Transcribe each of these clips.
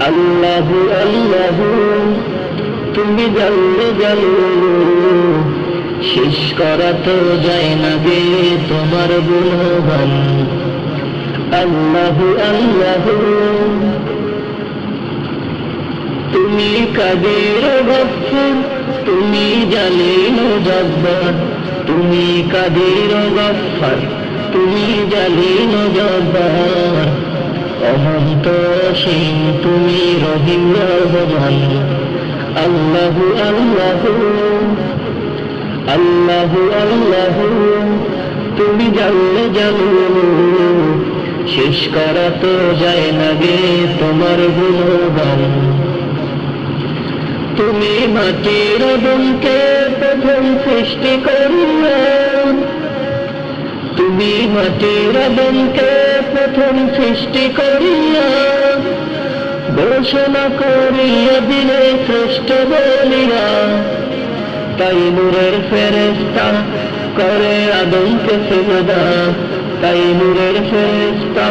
আল্লাহ আল্লাহ, তুমি জানলে জানো, শেষ করা তো যায় না গে তোমার আল্লাহ আল্লাহ, তুমি কাদের গফর তুমি জব্বার তুমি কাদের তুমি সিং তুমি রহিম রহমান। তুমি জানলে জানো শেষ করা তো যায় না গে তোমার গুণগান। তুমি মাটির বনকে প্রথম সৃষ্টি করিয়া তুমি মাটির বনকে প্রথম সৃষ্টি করিয়া ঘোষণা করিয়া দিলে শ্রেষ্ঠ বলিয়া তাই নূরের ফেরেস্তা করে আদমকে সুবিধা তাই নূরের ফেরেস্তা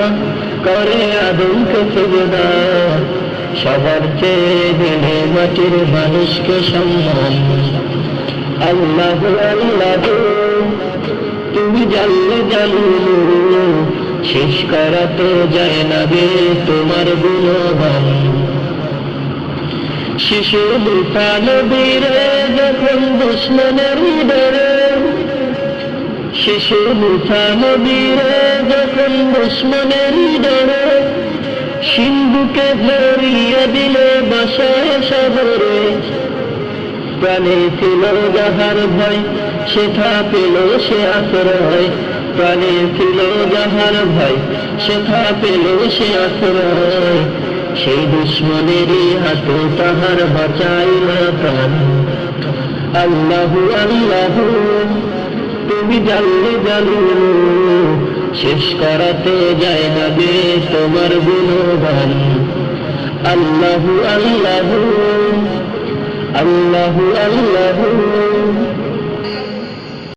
করে আদমকে সুবিধা সবার চেয়ে দিলে মাটির মানুষকে সম্মান। আল্লাহ আল্লাহ, তুমি জানলে জানো শেষ করা তো যায় না গে শিশু মুসানবীরে যখন দুশ্মনের ডরে শিশু মুসানবীরে যখন দুশ্মনের ডরে সিন্ধুকে ধরিয়ে দিলে বাসায় সাগরে প্রাণে ছিল যাহার ভয় সেথা পেল সে আশ্রয় প্রাণে ছিল যাহার ভয় সেথা পেল সে আশ্রয় সেই দুশ্মনেরই হাত তাহার বাঁচাই না প্রাণ। আল্লাহ আল্লাহ, তুমি জানলে জানো, শেষ করাতে যায় না গে তোমার গুণগান। আল্লাহ আল্লাহ আল্লাহ আল্লাহ